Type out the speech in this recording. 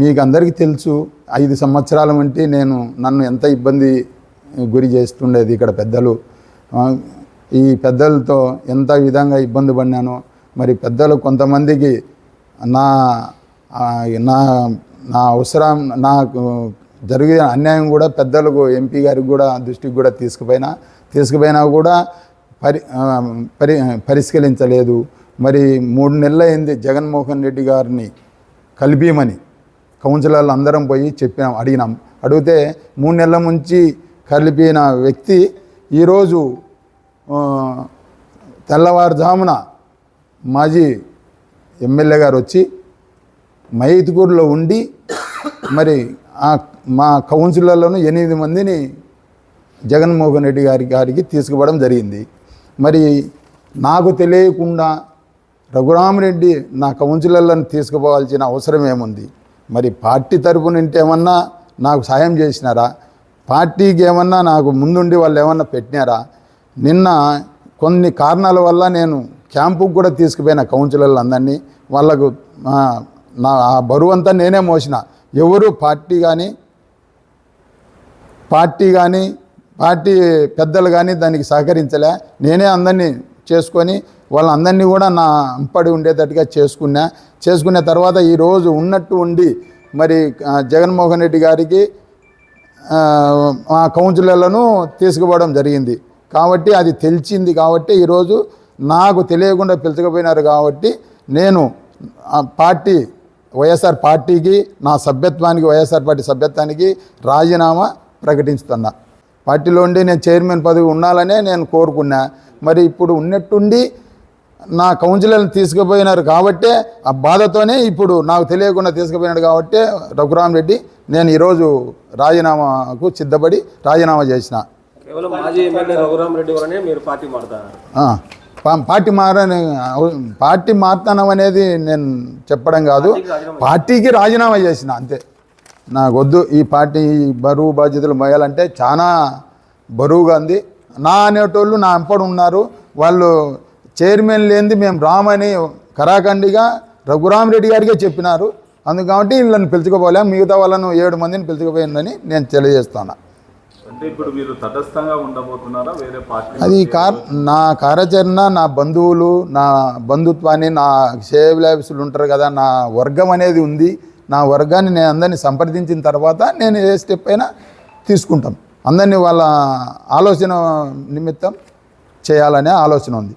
మీకు అందరికీ తెలుసు ఐదు సంవత్సరాల వంటి నేను నన్ను ఎంత ఇబ్బంది గురి చేస్తుండేది ఇక్కడ పెద్దలు. ఈ పెద్దలతో ఎంత విధంగా ఇబ్బంది పడినానో మరి పెద్దలు కొంతమందికి నా నా నా అవసరం నాకు జరిగిన అన్యాయం కూడా పెద్దలకు ఎంపీ గారికి కూడా దృష్టికి కూడా తీసుకుపోయినా తీసుకుపోయినా కూడా పరి పరి పరిష్కరించలేదు. మరి మూడు నెలలు అయింది జగన్మోహన్ రెడ్డి గారిని కలిపిమని. కౌన్సిలర్లు అందరం పోయి చెప్పినాం అడిగినాం. అడిగితే మూడు నెలల నుంచి కలిపిన వ్యక్తి ఈరోజు తెల్లవారుజామున మాజీ ఎమ్మెల్యే గారు వచ్చి మైతుకూరులో ఉండి మరి ఆ మా కౌన్సిలర్లను ఎనిమిది మందిని జగన్మోహన్ రెడ్డి గారి గారికి తీసుకుపోవడం జరిగింది. మరి నాకు తెలియకుండా రఘురామరెడ్డి నా కౌన్సిలర్లను తీసుకుపోవాల్సిన అవసరం ఏముంది? మరి పార్టీ తరపు నుండి ఏమన్నా నాకు సాయం చేసినారా? పార్టీకి ఏమన్నా నాకు ముందుండి వాళ్ళు ఏమన్నా పెట్టినారా? నిన్న కొన్ని కారణాల వల్ల నేను క్యాంపుకు కూడా తీసుకుపోయిన కౌన్సిలర్లు అందరినీ వాళ్ళకు నా ఆ బరువు అంతా నేనే మోసిన. ఎవరు పార్టీ కానీ పార్టీ కానీ పార్టీ పెద్దలు కానీ దానికి సహకరించలే. నేనే అందరినీ చేసుకొని వాళ్ళందరినీ కూడా నా అంపడి ఉండేటట్టుగా చేసుకున్నా. చేసుకున్న తర్వాత ఈరోజు ఉన్నట్టు ఉండి మరి జగన్మోహన్ రెడ్డి గారికి ఆ, మా కౌన్సిలర్లను తీసుకుపోవడం జరిగింది. కాబట్టి అది తెలిసింది కాబట్టి ఈరోజు నాకు తెలియకుండా పిలుచుకుపోయినారు కాబట్టి నేను పార్టీ వైఎస్ఆర్ పార్టీకి నా సభ్యత్వానికి వైఎస్ఆర్ పార్టీ సభ్యత్వానికి రాజీనామా ప్రకటిస్తున్నా. పార్టీలో ఉండి నేను చైర్మన్ పదవి ఉండాలనే నేను కోరుకున్నా. మరి ఇప్పుడు ఉన్నట్టుండి నా కౌన్సిలర్ని తీసుకుపోయినారు కాబట్టే ఆ బాధతోనే ఇప్పుడు నాకు తెలియకుండా తీసుకుపోయినాడు కాబట్టే రఘురామ్ రెడ్డి నేను ఈరోజు రాజీనామాకు సిద్ధపడి రాజీనామా చేసిన. పార్టీ మారని పార్టీ మారుతానం అనేది నేను చెప్పడం కాదు. పార్టీకి రాజీనామా చేసిన అంతే. నాకొద్దు. ఈ పార్టీ ఈ బరువు బాధ్యతలు మోయాలంటే చాలా బరువుగా ఉంది. నా అనేటోళ్ళు నా అంపడు ఉన్నారు. వాళ్ళు చైర్మన్ లేనిది మేము రామని కరాఖండిగా రఘురామరెడ్డి గారికే చెప్పినారు. అందుకు కాబట్టి వీళ్ళని పిలుచుకోపోలే. మిగతా వాళ్ళను ఏడు మందిని పిలుచుకుపోయిందని నేను తెలియజేస్తాను. అంటే ఇప్పుడు మీరు తటస్థంగా ఉండబోతున్నారా? వేరే పార్టీ అది కార్ నా కార్యాచరణ నా బంధువులు నా బంధుత్వాన్ని నా సేవలాభిసులు ఉంటారు కదా నా వర్గం అనేది ఉంది. నా వర్గాన్ని నేను అందరినీ సంప్రదించిన తర్వాత నేను ఏ స్టెప్ అయినా తీసుకుంటాం అందరినీ వాళ్ళ ఆలోచన నిమిత్తం చేయాలనే ఆలోచన ఉంది.